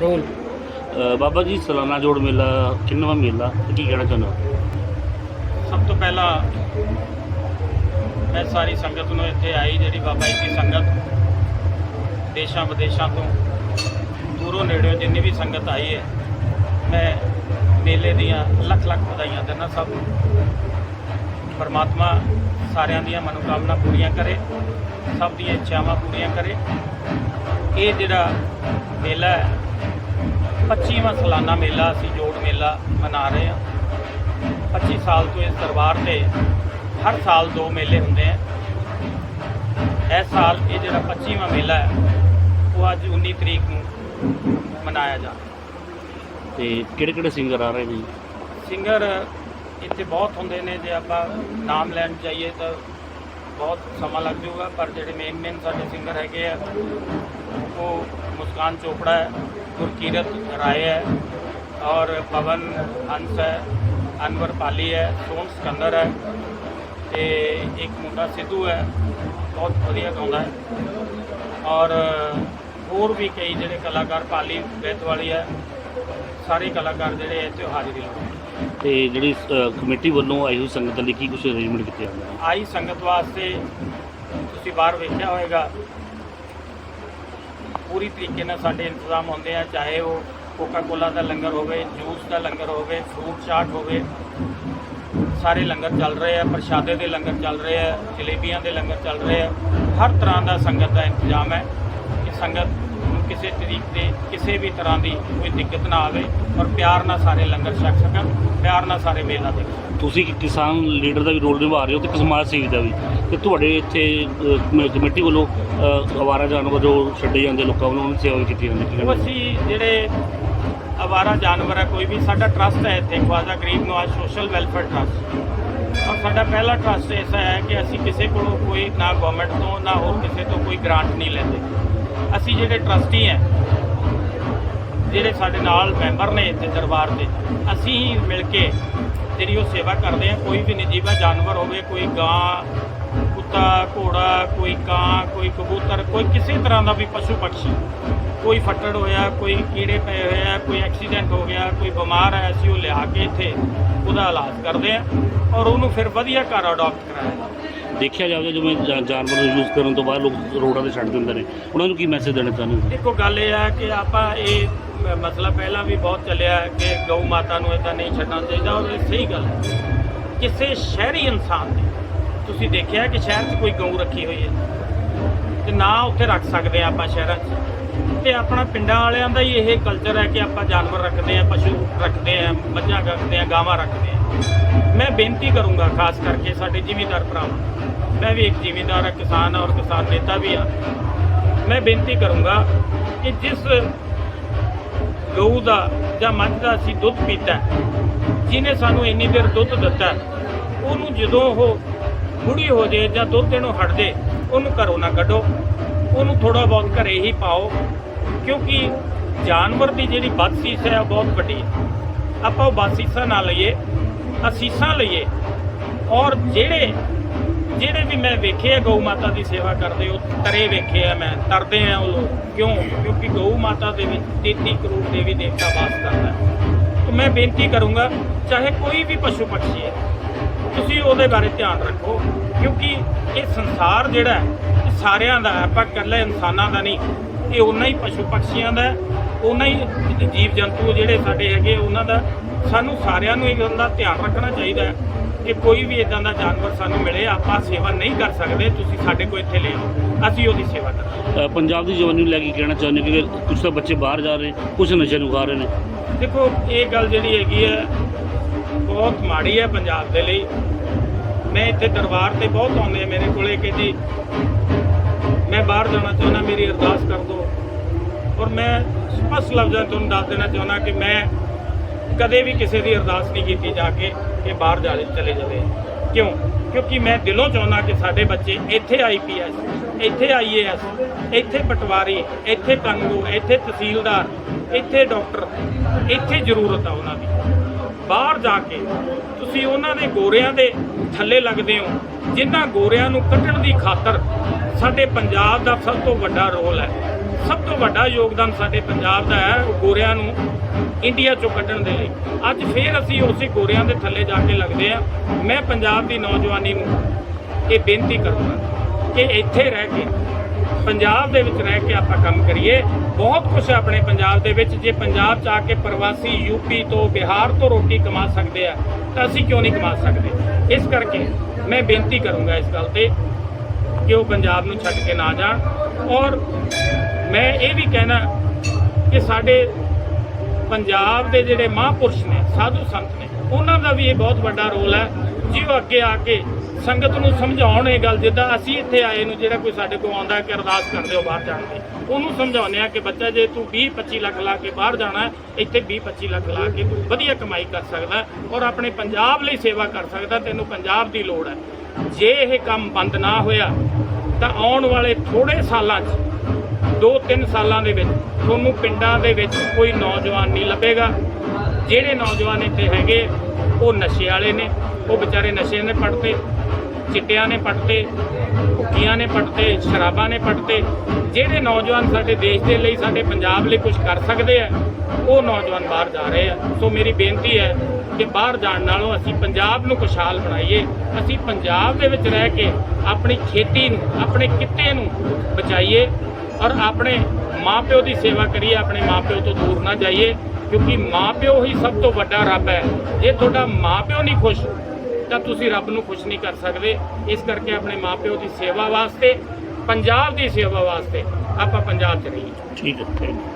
Role. ਅ, ਬਾਬਾ ਜੀ ਸਾਲਾਨਾ ਜੋੜ ਮੇਲਾ ਕਿੰਨਵਾਂ ਮੇਲਾ ਤੇ ਕੀ ਕਹਿਣਾ ਚਾਹੁੰਦੇ ਹੋ? ਸਭ ਤੋਂ ਪਹਿਲਾਂ ਮੈਂ ਸਾਰੀ ਸੰਗਤ ਨੂੰ ਇੱਥੇ ਆਈ ਜਿਹੜੀ ਬਾਬਾ ਜੀ ਦੀ ਸੰਗਤ ਦੇਸ਼ਾਂ ਵਿਦੇਸ਼ਾਂ ਤੋਂ ਦੂਰੋਂ ਨੇੜਿਓਂ ਜਿੰਨੀ ਵੀ ਸੰਗਤ ਆਈ ਹੈ ਮੈਂ ਮੇਲੇ ਦੀਆਂ ਲੱਖ ਲੱਖ ਵਧਾਈਆਂ ਦਿੰਦਾ ਸਭ ਨੂੰ। ਪਰਮਾਤਮਾ ਸਾਰਿਆਂ ਦੀਆਂ ਮਨੋਕਾਮਨਾ ਪੂਰੀਆਂ ਕਰੇ ਸਭ ਦੀਆਂ ਇੱਛਾਵਾਂ ਪੂਰੀਆਂ ਕਰੇ। ਇਹ ਜਿਹੜਾ ਮੇਲਾ ਹੈ 25ਵਾਂ ਸਾਲਾਨਾ ਮੇਲਾ ਅਸੀਂ ਜੋੜ ਮੇਲਾ ਮਨਾ ਰਹੇ ਹਾਂ। 25 ਸਾਲ ਤੋਂ ਇਸ ਦਰਬਾਰ ਤੇ ਹਰ ਸਾਲ ਦੋ ਮੇਲੇ ਹੁੰਦੇ ਆ। ਇਸ ਸਾਲ ਇਹ ਜਿਹੜਾ 25ਵਾਂ ਮੇਲਾ ਹੈ ਉਹ ਅੱਜ 19 ਤਰੀਕ ਨੂੰ ਮਨਾਇਆ ਜਾ ਤੇ ਕਿਹੜੇ ਕਿਹੜੇ ਸਿੰਗਰ ਆ ਰਹੇ ਨੇ? ਸਿੰਗਰ ਇੱਥੇ ਬਹੁਤ ਹੁੰਦੇ ਨੇ ਜੇ ਆਪਾਂ ਨਾਮ ਲੈਣ ਚਾਹੀਏ ਤਾਂ ਬਹੁਤ ਸਮਾਂ ਲੱਗ ਜਾਊਗਾ, ਪਰ ਜਿਹੜੇ ਮੇਨ ਮੇਨ ਸਾਡੇ ਸਿੰਗਰ ਹੈਗੇ ਆ, ਉਹ ਮੁਸਕਾਨ ਚੋਪੜਾ ਹੈ, ਗੁਰਕੀਰਤ ਰਾਏ ਹੈ ਔਰ ਪਵਨ ਹੰਸ ਹੈ, ਅਨਵਰ ਪਾਲੀ ਹੈ ਸੋਮ ਸਕੰਦਰ ਹੈ ਤੇ ਇੱਕ ਮੁੰਡਾ ਸਿੱਧੂ ਹੈ, ਬਹੁਤ ਵਧੀਆ ਗਾਉਂਦਾ ਹੈ ਔਰ ਹੋਰ ਵੀ ਕਈ ਜਿਹੜੇ ਕਲਾਕਾਰ ਪਾਲੀ ਬੈਤ ਵਾਲੀ ਹੈ, ਸਾਰੇ ਕਲਾਕਾਰ ਜਿਹੜੇ ਇੱਥੇ ਹਾਜ਼ਰੀ ਲਾਉਂਦੇ ਤੇ ਜਿਹੜੀ ਅ, ਕਮੇਟੀ ਵੱਲੋਂ ਆਈ ਹੋਈ ਸੰਗਤ ਲਈ ਕੀ ਕੁਝ ਅਰੇਂਜਮੈਂਟ ਕੀਤੇ ਜਾਂਦੇ ਨੇ? ਆਈ ਸੰਗਤ ਵਾਸਤੇ ਤੁਸੀਂ ਬਾਹਰ ਵੇਖਿਆ ਹੋਵੇਗਾ। ਪੂਰੀ ਤਰੀਕੇ ਨਾਲ ਸਾਡੇ ਇੰਤਜ਼ਾਮ ਹੁੰਦੇ ਆ ਚਾਹੇ ਉਹ ਕੋਕਾ ਕੋਲਾ ਦਾ ਲੰਗਰ ਹੋਵੇ ਜੂਸ ਦਾ ਲੰਗਰ ਹੋਵੇ ਫਰੂਟ ਚਾਟ ਹੋਵੇ। ਸਾਰੇ ਲੰਗਰ ਚੱਲ ਰਹੇ ਆ ਪ੍ਰਸ਼ਾਦੇ ਦੇ ਲੰਗਰ ਚੱਲ ਰਹੇ ਆ ਜਲੇਬੀਆਂ ਦੇ ਲੰਗਰ ਚੱਲ ਰਹੇ ਆ। ਹਰ ਤਰ੍ਹਾਂ ਦਾ ਸੰਗਤ ਦਾ ਇੰਤਜ਼ਾਮ ਹੈ ਕਿ ਸੰਗਤ ਕਿਸੇ ਤਰੀਕ ਦੇ ਕਿਸੇ ਵੀ ਤਰ੍ਹਾਂ ਦੀ ਕੋਈ ਦਿੱਕਤ ਨਾ ਆਵੇ ਔਰ ਪਿਆਰ ਨਾਲ ਸਾਰੇ ਲੰਗਰ ਛਕ ਸਕਣ ਪਿਆਰ ਨਾਲ ਸਾਰੇ ਮੇਲਾ ਦੇਖ ਸਕਣ। ਤੁਸੀਂ ਕਿਸਾਨ ਲੀਡਰ ਦਾ ਵੀ ਰੋਲ ਨਿਭਾ ਰਹੇ ਹੋ ਤੇ ਇੱਕ ਸਮਾਜ ਸੇਵੀ ਦਾ ਵੀ। ਤੇ ਤੁਹਾਡੇ ਇੱਥੇ ਕਮੇਟੀ ਵੱਲੋਂ ਅ, ਅਵਾਰਾ ਜਾਨਵਰ ਜੋ ਛੱਡੇ ਜਾਂਦੇ ਲੋਕਾਂ ਵੱਲੋਂ ਉਹਨਾਂ ਦੀ ਸੇਵਾ ਵੀ ਕੀਤੀ ਜਾਂਦੀ ਉਹ ਕਹਿਣਾ ਅਸੀਂ ਜਿਹੜੇ ਅਵਾਰਾ ਜਾਨਵਰ ਹੈ ਕੋਈ ਵੀ ਸਾਡਾ ਟਰਸਟ ਹੈ ਇੱਥੇ ਖਵਾਜਾ ਗਰੀਬ ਨਵਾਜ਼ ਸੋਸ਼ਲ ਵੈਲਫੇਅਰ ਟਰਸਟ ਔਰ ਸਾਡਾ ਪਹਿਲਾ ਟਰਸਟ ਐਸਾ ਹੈ ਕਿ ਅਸੀਂ ਕਿਸੇ ਕੋਲੋਂ ਕੋਈ ਨਾ ਗਵਰਨਮੈਂਟ ਤੋਂ ਨਾ ਹੋਰ ਕਿਸੇ ਤੋਂ ਕੋਈ ਗ੍ਰਾਂਟ ਨਹੀਂ ਲੈਂਦੇ। ਅਸੀਂ ਜਿਹੜੇ ਟਰਸਟੀ ਹੈ, ਜਿਹੜੇ ਸਾਡੇ ਨਾਲ ਮੈਂਬਰ ਨੇ ਇੱਥੇ ਦਰਬਾਰ ਦੇ, ਅਸੀਂ ਹੀ ਮਿਲ ਕੇ ਜਿਹੜੀ ਉਹ ਸੇਵਾ ਕਰਦੇ ਹਾਂ। ਕੋਈ ਵੀ ਨਿਜੀਵਾ ਜਾਨਵਰ ਹੋਵੇ, ਕੋਈ ਗਾਂ, ਕੁੱਤਾ, ਘੋੜਾ, ਕੋਈ ਕਾਂ, ਕੋਈ ਕਬੂਤਰ, ਕੋਈ ਕਿਸੇ ਤਰ੍ਹਾਂ ਦਾ ਵੀ ਪਸ਼ੂ ਪੰਛੀ, ਕੋਈ ਫੱਟੜ ਹੋਇਆ, ਕੋਈ ਕੀੜੇ ਪਏ ਹੋਏ ਆ, ਕੋਈ ਐਕਸੀਡੈਂਟ ਹੋ ਗਿਆ, ਕੋਈ ਬਿਮਾਰ ਹੈ ਅਸੀਂ ਉਹ ਲਿਆ ਕੇ ਇੱਥੇ ਉਹਦਾ ਇਲਾਜ ਕਰਦੇ ਆ ਔਰ ਉਹਨੂੰ ਫਿਰ ਵਧੀਆ ਘਰ ਅਡਾਪਟ ਕਰਾਇਆ ਦੇਖਿਆ ਜਾਵੇ ਜਿਵੇਂ ਜਾ- ਜਾਨਵਰ ਨੂੰ ਯੂਜ਼ ਕਰਨ ਤੋਂ ਬਾਅਦ ਲੋਕ ਰੋਡਾਂ ਤੇ ਛੱਡ ਦਿੰਦੇ ਨੇ। ਉਹਨਾਂ ਨੂੰ ਕੀ ਮੈਸੇਜ ਦੇਣਾ ਚਾਹੁੰਦੇ ਹੋ? ਦੇਖੋ, ਗੱਲ ਇਹ ਹੈ ਕਿ ਆਪਾਂ ਇਹ ਮ- ਮਸਲਾ ਪਹਿਲਾਂ ਵੀ ਬਹੁਤ ਚੱਲਿਆ ਹੈ ਕਿ ਗਊ ਮਾਤਾ ਨੂੰ ਇਦਾਂ ਨਹੀਂ ਛੱਡਣਾ ਚਾਹੀਦਾ ਔਰ ਇਹ ਸਹੀ ਗੱਲ ਹੈ। ਕਿਸੇ ਸ਼ਹਿਰੀ ਇਨਸਾਨ ਨੇ ਤੁਸੀਂ ਦੇਖਿਆ ਕਿ ਸ਼ਹਿਰ 'ਚ ਕੋਈ ਗਊ ਰੱਖੀ ਹੋਈ ਹੈ? ਤੇ ਨਾ ਉੱਥੇ ਰੱਖ ਸਕਦੇ ਆ ਆਪਾਂ ਸ਼ਹਿਰਾਂ 'ਚ। ਤੇ ਆਪਣਾ ਪਿੰਡਾਂ ਵਾਲਿਆਂ ਦਾ ਹੀ ਇਹ ਕਲਚਰ ਹੈ ਕਿ ਆਪਾਂ ਜਾਨਵਰ ਰੱਖਦੇ ਆ ਪਸ਼ੂ ਰੱਖਦੇ ਆ ਮੱਝਾਂ ਰੱਖਦੇ ਆ ਗਾਵਾਂ ਰੱਖਦੇ ਆ ਮੈਂ ਬੇਨਤੀ ਕਰੂੰਗਾ ਖਾਸ ਕਰਕੇ ਸਾਡੇ ਜ਼ਿਮੀਂਦਾਰ ਭਰਾਵਾਂ ਮੈਂ ਵੀ ਇੱਕ ਜ਼ਿਮੀਂਦਾਰ ਹਾਂ ਕਿਸਾਨ ਔਰ ਕਿਸਾਨ ਨੇਤਾ ਵੀ ਹਾਂ। ਮੈਂ ਬੇਨਤੀ ਕਰੂੰਗਾ ਕਿ ਜਿਸ ਗਊ ਦਾ ਜਾਂ ਮੱਝ ਦਾ ਅਸੀਂ ਦੁੱਧ ਪੀਤਾ ਜਿਹਨੇ ਸਾਨੂੰ ਇੰਨੀ ਦੇਰ ਦੁੱਧ ਦਿੱਤਾ ਉਹਨੂੰ ਜਦੋਂ ਉਹ ਬੁੜੀ ਹੋ ਜੇ ਜਾਂ ਦੁੱਧ ਦੇਣੋਂ ਹਟ ਜੇ ਉਹਨੂੰ ਘਰੋਂ ਨਾ ਕੱਢੋ, ਉਹਨੂੰ ਥੋੜਾ ਬਹੁਤ ਘਰੇ ਹੀ ਪਾਓ ਕਿਉਂਕਿ ਜਾਨਵਰ ਦੀ ਜਿਹੜੀ ਬਦਸੀਸ ਹੈ ਉਹ ਬਹੁਤ ਵੱਡੀ। ਹੈ ਆਪਾਂ ਉਹ ਬਦਸੀਸਾਂ ਨਾ ਲਈਏ ਅਸੀਸਾਂ ਲਈਏ। ਔਰ ਜਿਹੜੇ ਜਿਹੜੇ ਵੀ ਮੈਂ ਵੇਖੇ ਆ ਗਊ ਮਾਤਾ ਦੀ ਸੇਵਾ ਕਰਦੇ ਉਹ ਤਰੇ ਵੇਖੇ ਆ ਮੈਂ ਤਰਦੇ ਆ ਉਹ ਲੋਕ। ਕਿਉਂ? ਕਿਉਂਕਿ ਗਊ ਮਾਤਾ ਦੇ ਵਿੱਚ 33 ਕਰੋੜ ਦੇਵੀ ਦੇਵਤਾ ਵਾਸ ਕਰਦਾ ਹੈ। ਤੇ ਮੈਂ ਬੇਨਤੀ ਕਰੂੰਗਾ ਚਾਹੇ ਕੋਈ ਵੀ ਪਸ਼ੂ ਪੰਛੀ ਹੈ ਤੁਸੀਂ ਉਹਦੇ ਬਾਰੇ ਧਿਆਨ ਰੱਖੋ। ਕਿਉਂਕਿ ਇਹ ਸੰਸਾਰ ਜਿਹੜਾ ਹੈ, ਇਹ ਸਾਰਿਆਂ ਦਾ ਆਪਾਂ ਇਕੱਲੇ ਇਨਸਾਨਾਂ ਦਾ ਨਹੀਂ। ਇਹ ਉਹਨਾਂ ਹੀ ਪਸ਼ੂ ਪੰਛੀਆਂ ਦਾ ਉਹਨਾਂ ਹੀ ਜੀਵ ਜੰਤੂ ਜਿਹੜੇ ਸਾਡੇ ਹੈਗੇ ਉਹਨਾਂ ਦਾ ਸਾਨੂੰ ਸਾਰਿਆਂ ਨੂੰ ਇਹ ਗੱਲ ਦਾ ਧਿਆਨ ਰੱਖਣਾ ਚਾਹੀਦਾ ਹੈ ਕਿ ਕੋਈ ਵੀ ਇਦਾਂ ਦਾ ਜਾਨਵਰ ਸਾਨੂੰ ਮਿਲੇ ਆਪਾਂ ਸੇਵਾ ਨਹੀਂ ਕਰ ਸਕਦੇ ਤੁਸੀਂ ਸਾਡੇ ਕੋਲ ਇੱਥੇ ਲੈ ਆਓ ਅਸੀਂ ਉਹਦੀ ਸੇਵਾ ਕਰਾਂਗੇ। ਪੰਜਾਬ ਦੀ ਜਵਾਨੀ ਨੂੰ ਲੈ ਕੇ ਕਹਿਣਾ ਚਾਹੁੰਦੇ ਕਿ ਕੁਝ ਤਾਂ ਬੱਚੇ ਬਾਹਰ ਜਾ ਰਹੇ ਕੁਝ ਨਸ਼ੇ ਨੂੰ ਖਾ ਰਹੇ ਨੇ। ਦੇਖੋ ਇਹ ਗੱਲ ਜਿਹੜੀ ਹੈਗੀ ਹੈ ਬਹੁਤ ਮਾੜੀ ਹੈ ਪੰਜਾਬ ਦੇ ਲਈ। ਮੈਂ ਇੱਥੇ ਦਰਬਾਰ ਤੇ ਬਹੁਤ ਆਉਂਦੇ ਆ ਮੇਰੇ ਕੋਲੇ ਕਿ ਜੀ ਬਾਹਰ ਜਾਣਾ ਚਾਹੁੰਦਾ, ਮੇਰੀ ਅਰਦਾਸ ਕਰ ਦਿਓ ਔਰ ਮੈਂ ਸਪਸ਼ਟ ਲਫ਼ਜ਼ਾਂ ਤੁਹਾਨੂੰ ਦੱਸ ਦੇਣਾ ਚਾਹੁੰਦਾ ਕਿ ਮੈਂ ਕਦੇ ਵੀ ਕਿਸੇ ਦੀ ਅਰਦਾਸ ਨਹੀਂ ਕੀਤੀ ਜਾ ਕੇ ਕਿ ਬਾਹਰ ਜਾ ਚਲੇ ਜਾਵੇ। ਕਿਉਂ? ਕਿਉਂਕਿ ਮੈਂ ਦਿਲੋਂ ਚਾਹੁੰਦਾ ਕਿ ਸਾਡੇ ਬੱਚੇ ਇੱਥੇ ਆਈਪੀਐਸ ਇੱਥੇ ਆਈਏਐਸ ਇੱਥੇ ਪਟਵਾਰੀ, ਇੱਥੇ ਕਾਨੂੰਗੋ, ਇੱਥੇ ਤਹਿਸੀਲਦਾਰ, ਇੱਥੇ ਡਾਕਟਰ, ਇੱਥੇ ਜ਼ਰੂਰਤ ਆ ਉਹਨਾਂ ਦੀ। ਬਾਹਰ ਜਾ ਕੇ ਤੁਸੀਂ ਉਹਨਾਂ ਦੇ ਗੋਰਿਆਂ ਦੇ ਥੱਲੇ ਲੱਗਦੇ ਹੋ, ਜਿਨ੍ਹਾਂ ਗੋਰਿਆਂ ਨੂੰ ਕੱਢਣ ਦੀ ਖਾਤਰ ਸਾਡੇ ਪੰਜਾਬ ਦਾ ਸਭ ਤੋਂ ਵੱਡਾ ਰੋਲ ਹੈ। ਸਭ ਤੋਂ ਵੱਡਾ ਯੋਗਦਾਨ ਸਾਡੇ ਪੰਜਾਬ ਦਾ ਹੈ ਉਹ ਗੋਰਿਆਂ ਨੂੰ ਇੰਡੀਆ ਚੋਂ ਕੱਢਣ ਦੇ ਲਈ। ਅੱਜ ਫੇਰ ਅਸੀਂ ਉਸੇ ਗੋਰਿਆਂ ਦੇ ਥੱਲੇ ਜਾ ਕੇ ਲੱਗਦੇ ਆ ਮੈਂ ਪੰਜਾਬ ਦੀ ਨੌਜਵਾਨੀ ਨੂੰ ਇਹ ਬੇਨਤੀ ਕਰੂੰਗਾ ਕਿ ਇੱਥੇ ਰਹਿ ਕੇ, ਪੰਜਾਬ ਦੇ ਵਿੱਚ ਰਹਿ ਕੇ ਆਪਾਂ ਕੰਮ ਕਰੀਏ। ਬਹੁਤ ਕੁਝ ਆਪਣੇ ਪੰਜਾਬ ਦੇ ਵਿੱਚ। ਜੇ ਪੰਜਾਬ ਚ ਆ ਕੇ ਪ੍ਰਵਾਸੀ ਯੂਪੀ ਤੋਂ, ਬਿਹਾਰ ਤੋਂ ਰੋਟੀ ਕਮਾ ਸਕਦੇ ਆ, ਤਾਂ ਅਸੀਂ ਕਿਉਂ ਨਹੀਂ ਕਮਾ ਸਕਦੇ? ਇਸ ਕਰਕੇ ਮੈਂ ਬੇਨਤੀ ਕਰੂੰਗਾ ਇਸ ਗੱਲ ਤੇ ਕਿ ਉਹ ਪੰਜਾਬ ਨੂੰ ਛੱਡ ਕੇ ਨਾ ਜਾਣ? ਔਰ ਮੈਂ ਇਹ ਵੀ ਕਹਿਣਾ ਕਿ ਸਾਡੇ ਪੰਜਾਬ ਦੇ ਜਿਹੜੇ ਮਹਾਂਪੁਰਸ਼ ਨੇ, ਸਾਧੂ ਸੰਤ ਨੇ, ਉਹਨਾਂ ਦਾ ਵੀ ਇਹ ਬਹੁਤ ਵੱਡਾ ਰੋਲ ਹੈ। ਜੀ ਅੱਗੇ ਆ ਕੇ ਸੰਗਤ ਨੂੰ ਸਮਝਾਉਣ ਇਹ ਗੱਲ, ਜਿੱਦਾਂ ਅਸੀਂ ਇੱਥੇ ਆਏ ਨੂੰ, ਜਿਹੜਾ ਕੋਈ ਸਾਡੇ ਕੋਲ ਆਉਂਦਾ ਕਿ ਅਰਦਾਸ ਕਰਦੇ ਹੋ ਬਾਹਰ ਜਾਣ ਦੀ। ਉਹਨੂੰ ਸਮਝਾਉਂਦੇ ਆ ਕਿ ਬੱਚਾ, ਜੇ ਤੂੰ 20 25 ਲੱਖ ਲਾ ਕੇ ਬਾਹਰ ਜਾਣਾ ਇੱਥੇ 20 25 ਲੱਖ ਲਾ ਕੇ ਤੂੰ ਵਧੀਆ ਕਮਾਈ ਕਰ ਸਕਦਾ ਔਰ ਆਪਣੇ ਪੰਜਾਬ ਲਈ ਸੇਵਾ ਕਰ ਸਕਦਾ ਤੈਨੂੰ ਪੰਜਾਬ ਦੀ ਲੋੜ ਹੈ। ਜੇ ਇਹ ਕੰਮ ਬੰਦ ਨਾ ਹੋਇਆ, ਤਾਂ ਆਉਣ ਵਾਲੇ ਥੋੜੇ ਸਾਲਾਂ 'ਚ ਦੋ ਤਿੰਨ ਸਾਲਾਂ ਦੇ ਵਿੱਚ, ਤੁਹਾਨੂੰ ਪਿੰਡਾਂ ਦੇ ਵਿੱਚ ਕੋਈ ਨੌਜਵਾਨ ਨਹੀਂ ਲੱਭੇਗਾ। ਜਿਹੜੇ ਨੌਜਵਾਨ ਇੱਥੇ ਹੈਗੇ, ਉਹ ਨਸ਼ੇ ਵਾਲੇ ਨੇ, ਉਹ ਵਿਚਾਰੇ ਨਸ਼ੇ ਨੇ ਪੜਤੇ ਚਿੱਟਿਆਂ ਨੇ ਪੱਟਤੇ ਭੁੱਕੀਆਂ ਨੇ ਪੱਟਤੇ, ਸ਼ਰਾਬਾਂ ਨੇ ਪੱਟਤੇ। ਜਿਹੜੇ ਨੌਜਵਾਨ ਸਾਡੇ ਦੇਸ਼ ਦੇ ਲਈ, ਸਾਡੇ ਪੰਜਾਬ ਲਈ ਕੁਝ ਕਰ ਸਕਦੇ ਆ, ਉਹ ਨੌਜਵਾਨ ਬਾਹਰ ਜਾ ਰਹੇ ਆ। ਸੋ ਮੇਰੀ ਬੇਨਤੀ ਹੈ ਕਿ ਬਾਹਰ ਜਾਣ ਨਾਲੋਂ ਅਸੀਂ ਪੰਜਾਬ ਨੂੰ ਖੁਸ਼ਹਾਲ ਬਣਾਈਏ। ਅਸੀਂ ਪੰਜਾਬ ਦੇ ਵਿੱਚ ਰਹਿ ਕੇ ਆਪਣੀ ਖੇਤੀ ਨੂੰ, ਆਪਣੇ ਕਿੱਤੇ ਨੂੰ ਬਚਾਈਏ ਔਰ ਆਪਣੇ ਮਾਪਿਓ ਦੀ ਸੇਵਾ ਕਰੀਏ, ਆਪਣੇ ਮਾਪਿਓ ਤੋਂ ਦੂਰ ਨਾ ਜਾਈਏ। ਕਿਉਂਕਿ ਮਾਪਿਓ ਹੀ ਸਭ ਤੋਂ ਵੱਡਾ ਰੱਬ ਹੈ। ਜੇ ਤੁਹਾਡਾ ਮਾਪਿਓ ਨਹੀਂ ਖੁਸ਼ ਤਾਂ ਤੁਸੀਂ ਰੱਬ ਨੂੰ ਖੁਸ਼ ਨਹੀਂ ਕਰ ਸਕਦੇ। ਇਸ ਕਰਕੇ ਆਪਣੇ ਮਾਪਿਓ ਦੀ ਸੇਵਾ ਵਾਸਤੇ, ਪੰਜਾਬ ਦੀ ਸੇਵਾ ਵਾਸਤੇ ਆਪਾਂ ਪੰਜਾਬ ਚ ਰਹੀਏ। ਠੀਕ ਹੈ ਥੈਂਕ ਯੂ